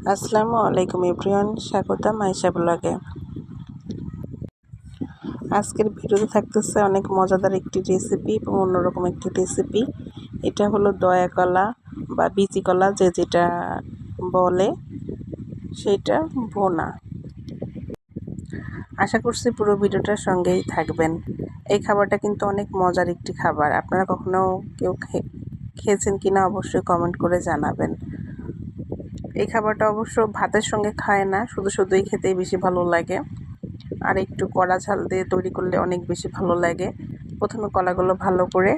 আসসালামু আলাইকুম এভরিওয়ান, স্বাগতম আয়সা ব্লগে। আজকের ভিডিওতে থাকতেছে অনেক মজাদার একটি রেসিপি এবং অন্যরকম একটি রেসিপি এটা হলো দয়া কলা বা বিচি কলা যে যেটা বলে, সেটা ভোনা। আশা করছি পুরো ভিডিওটার সঙ্গেই থাকবেন। এই খাবারটা কিন্তু অনেক মজার একটি খাবার। আপনারা কখনো কেউ খেয়েছেন কিনা অবশ্যই কমেন্ট করে জানাবেন। এই খাবারটা অবশ্য ভাতের সঙ্গে খায় না, শুধু শুধুই খেতেই বেশি ভালো লাগে। আর একটু কড়া ঝাল দিয়ে তৈরি করলে অনেক বেশি ভালো লাগে। প্রথমে কলাগুলো ভালো করে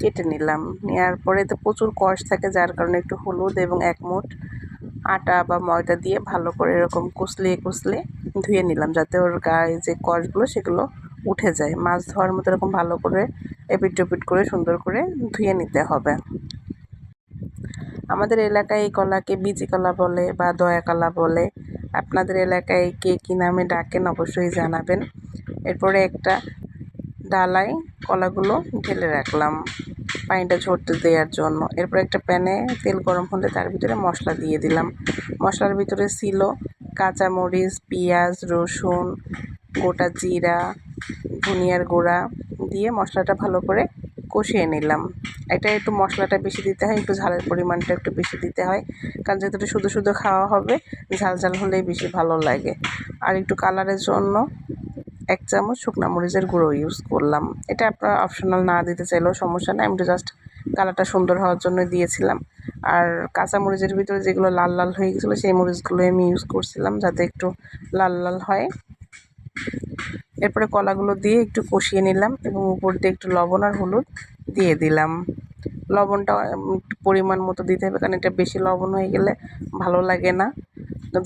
কেটে নিলাম। নেওয়ার পরে তো প্রচুর কষ থাকে, যার কারণে একটু হলুদ এবং এক মুঠ আটা বা ময়দা দিয়ে ভালো করে এরকম কুচলিয়ে কুচলে ধুয়ে নিলাম, যাতে ওর গায়ে যে কষগুলো সেগুলো উঠে যায়। মাছ ধোয়ার মতো এরকম ভালো করে এপিট টপিট করে সুন্দর করে ধুয়ে নিতে হবে। আমাদের এলাকায় এই কলাকে বিচি কলা বলে বা দয়া কলা বলে। আপনাদের এলাকায় কে কী নামে ডাকেন অবশ্যই জানাবেন। এরপরে একটা ডালায় কলাগুলো ঢেলে রাখলাম পানিটা ঝরতে দেওয়ার জন্য। এরপর একটা প্যানে তেল গরম হলে তার ভিতরে মশলা দিয়ে দিলাম। মশলার ভিতরে ছিল কাঁচামরিচ, পেঁয়াজ, রসুন, গোটা জিরা, ধনিয়ার গুঁড়া দিয়ে মশলাটা ভালো করে কষিয়ে নিলাম। এটা একটু মশলাটা বেশি দিতে হয়, একটু ঝালের পরিমাণটা একটু বেশি দিতে হয়। কারণ যেহেতু শুধু শুধু খাওয়া হবে, ঝাল ঝাল হলেই বেশি ভালো লাগে। আর একটু কালারের জন্য এক চামচ শুকনা মরিচের গুঁড়ো ইউজ করলাম। এটা আপনার অপশনাল না দিতে চাইলেও সমস্যা নেই, আমি তো জাস্ট কালারটা সুন্দর হওয়ার জন্য দিয়েছিলাম। আর কাঁচা মরিচের ভিতরে যেগুলো লাল লাল হয়ে গেছিল, সেই মরিচগুলো আমি ইউজ করছিলাম যাতে একটু লাল লাল হয়। এরপরে কলাগুলো দিয়ে একটু কষিয়ে নিলাম এবং উপর দিয়ে একটু লবণ আর হলুদ দিয়ে দিলাম। লবণটা একটু পরিমাণ মতো দিতে হবে কারণ এটা বেশি লবণ হয়ে গেলে ভালো লাগে না।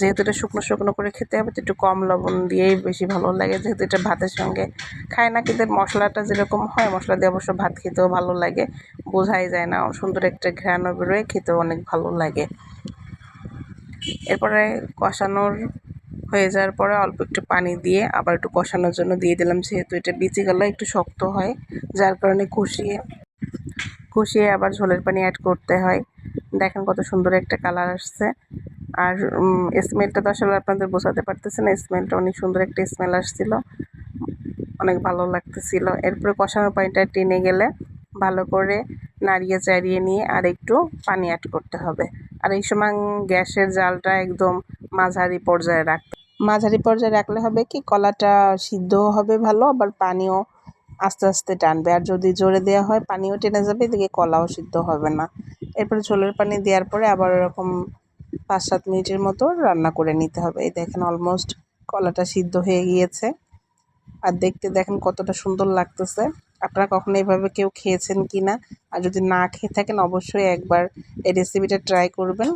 যেহেতু এটা শুকনো শুকনো করে খেতে হবে, তো একটু কম লবণ দিয়েই বেশি ভালো লাগে। যেহেতু এটা ভাতের সঙ্গে খায় না, কিন্তু মশলাটা যেরকম হয়, মশলা দিয়ে অবশ্য ভাত খেতেও ভালো লাগে। বোঝাই যায় না, সুন্দর একটা ঘ্রাণও বেরোয়, খেতেও অনেক ভালো লাগে। এরপরে কষানোর হয়ে যাওয়ার পরে অল্প একটু পানি দিয়ে আবার একটু কষানোর জন্য দিয়ে দিলাম, যেহেতু এটা বিচি গলা একটু শক্ত হয়, যার কারণে কষিয়ে কষিয়ে আবার ঝোলের পানি অ্যাড করতে হয়। দেখেন কত সুন্দর একটা কালার আসছে। আর স্মেলটা তো আসলে আপনাদের বোঝাতে পারতেছে না স্মেলটা অনেক সুন্দর একটা স্মেল আসছিল। অনেক ভালো লাগতেছিল। এরপরে কষানোর পানিটা টেনে গেলে ভালো করে নাড়িয়ে চাড়িয়ে নিয়ে আর একটু পানি অ্যাড করতে হবে। আর এই সময় গ্যাসের জালটা একদম মাঝারি পর্যায়ে রাখতে মাঝারি পর্যায়ে রাখলে হবে কি? কলাটা সিদ্ধও হবে ভালো, আবার পানিও আস্তে আস্তে টানবে। আর যদি জোরে দেওয়া হয়, পানিও টেনে যাবে, এদিকে কলাও সিদ্ধ হবে না। এরপরে ঝোলের পানি দেওয়ার পরে আবার এরকম পাঁচ সাত মিনিটের মতো রান্না করে নিতে হবে। এই দেখেন অলমোস্ট কলাটা সিদ্ধ হয়ে গিয়েছে। আর দেখতে দেখেন কতটা সুন্দর লাগতেছে। আপনারা কখনো এভাবে কেউ খেয়েছেন কি না আর যদি না খেয়ে থাকেন, অবশ্যই একবার এই রেসিপিটা ট্রাই করবেন।